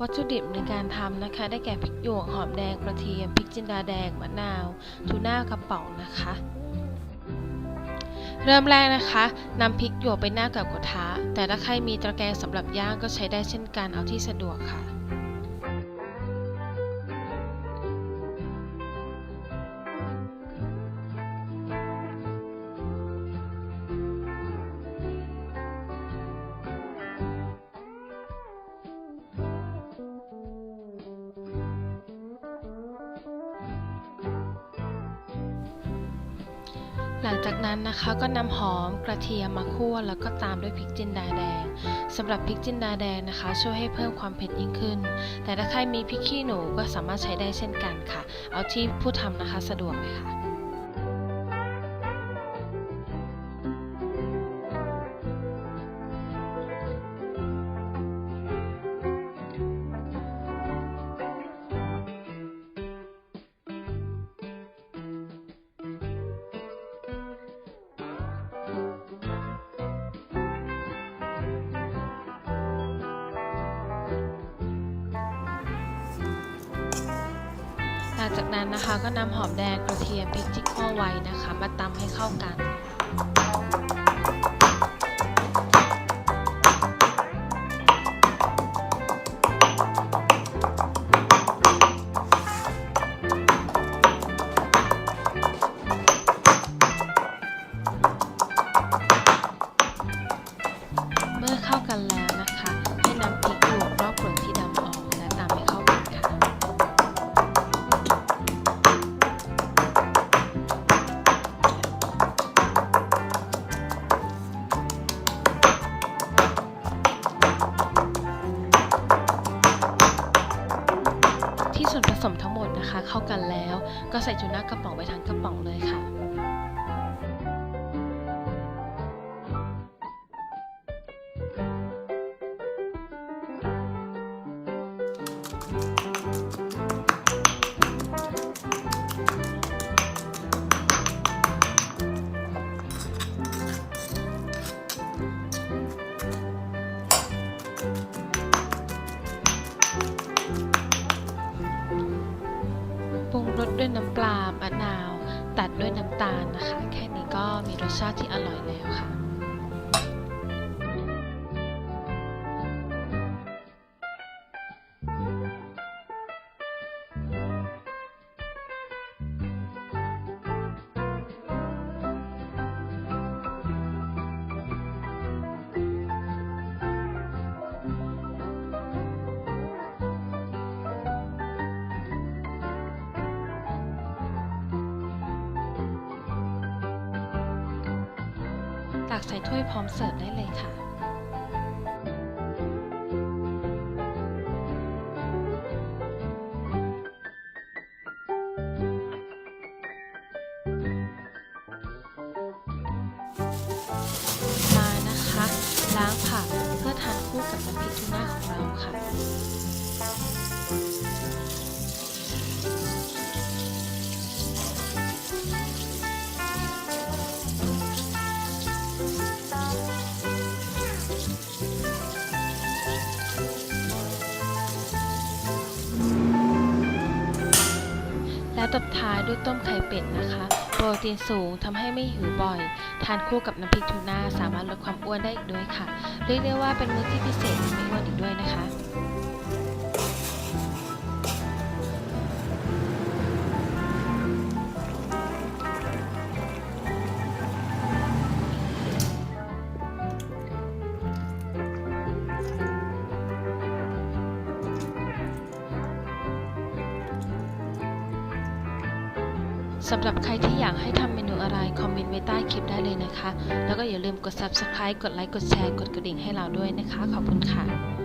วัตถุดิบในการทำนะคะ ได้แก่พริกหยวกหอมแดงกระเทียมพริกจินดาแดงมะนาวทูน่ากระป๋องนะคะ เริ่มแรกนะคะนำพริกหยวกไปหน้ากับกระทะแต่ถ้าใครมีตะแกรงสำหรับย่างก็ใช้ได้เช่นกันเอาที่สะดวกค่ะ หลังจากนั้นนะคะก็นำหอมกระเทียมมาคั่วแล้วก็ตามด้วยพริกจินดาแดงสำหรับพริกจินดาแดงนะคะ ช่วยให้เพิ่มความเผ็ดยิ่งขึ้น แต่ถ้าใครมีพริกขี้หนูก็สามารถใช้ได้เช่นกันค่ะ เอาที่ผู้ทำนะคะสะดวกเลยค่ะ ลังจากนั้นนะคะก็นำหอมแดงกระเทียมพริกที่คั่วไว้นะคะ มาตำให้เข้ากัน สมทั้งหมดนะคะ เข้ากันแล้ว ก็ใส่จูน่ากระป๋องไปทั้งกระป๋องเลยค่ะ ปรุงรสด้วยน้ำปลามะนาว ตัดด้วยน้ำตาลนะคะ แค่นี้ก็มีรสชาติที่อร่อยแล้วค่ะ ตักใส่ถ้วยพร้อมเสิร์ฟได้เลยค่ะมานะคะล้างผัก และตบท้ายด้วยต้มไข่เป็ดนะคะ โปรตีนสูงทำให้ไม่หิวบ่อย ทานคู่กับน้ำพริกทูน่าสามารถลดความอ้วนได้อีกด้วยค่ะ เรียกได้ว่าเป็นมื้อที่พิเศษไม่อ้วนอีกด้วยนะคะ สำหรับใครที่อยากให้ทำเมนูอะไร คอมเมนต์ไว้ใต้คลิปได้เลยนะคะ แล้วก็อย่าลืมกด subscribe กดไลค์กดแชร์ กดกระดิ่งให้เราด้วยนะคะ ขอบคุณค่ะ